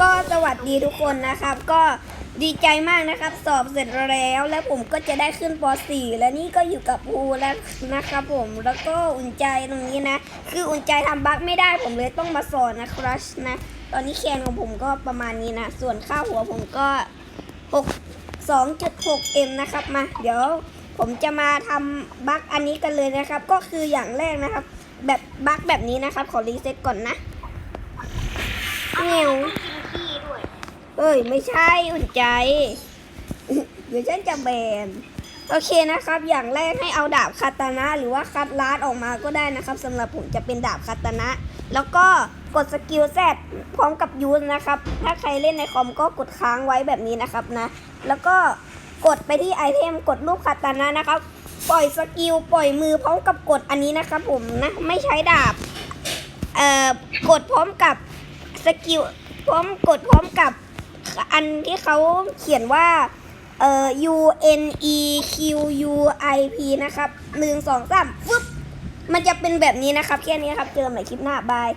ก็สวัสดีทุกคนนะครับ ก็ดีใจมากนะครับ สอบเสร็จแล้ว แล้วผมก็จะได้ขึ้นป .4 และนี่ก็อยู่กับภูแล้วนะครับผมแล้วก็อุ่นใจตรงนี้นะ คืออุ่นใจทำบั๊กไม่ได้ผมเลยต้องมาสอนนะครับนะ ตอนนี้แคนของผมก็ประมาณนี้นะ ส่วนค่าหัวผมก็6 2.6m นะครับมา เดี๋ยวผมจะมาทำบั๊กอันนี้กันเลยนะครับ ก็คืออย่างแรกนะครับ แบบบั๊กแบบนี้นะครับ ขอรีเซ็ตก่อนนะเงียวกินขี้ด้วย เอ้ย ไม่ใช่อุ่นใจ เดี๋ยวฉันจะแบน โอเคนะครับ อย่างแรกให้เอาดาบคาตานะ หรือว่าคัตลาดออกมาก็ได้นะครับสำหรับผมจะเป็นดาบคาตานะ แล้วก็กดสกิลแซดพร้อมกับยูนนะครับ ถ้าใครเล่นในคอมก็กดค้างไว้แบบนี้นะครับนะ แล้วก็กดไปที่ไอเทมกดรูปคาตานะนะครับ ปล่อยสกิลปล่อยมือพร้อมกับกดอันนี้นะครับผมนะ ไม่ใช้ดาบ เอ่อ กดพร้อมกับสกิลพร้อมกดพร้อมกับ อันที่เขาเขียนว่าเอ่อ U N E Q U I P นะครับหนึ่งสองสามฟึบมันจะเป็นแบบนี้นะครับ แค่นี้ครับ เจอกันใหม่คลิปหน้า บาย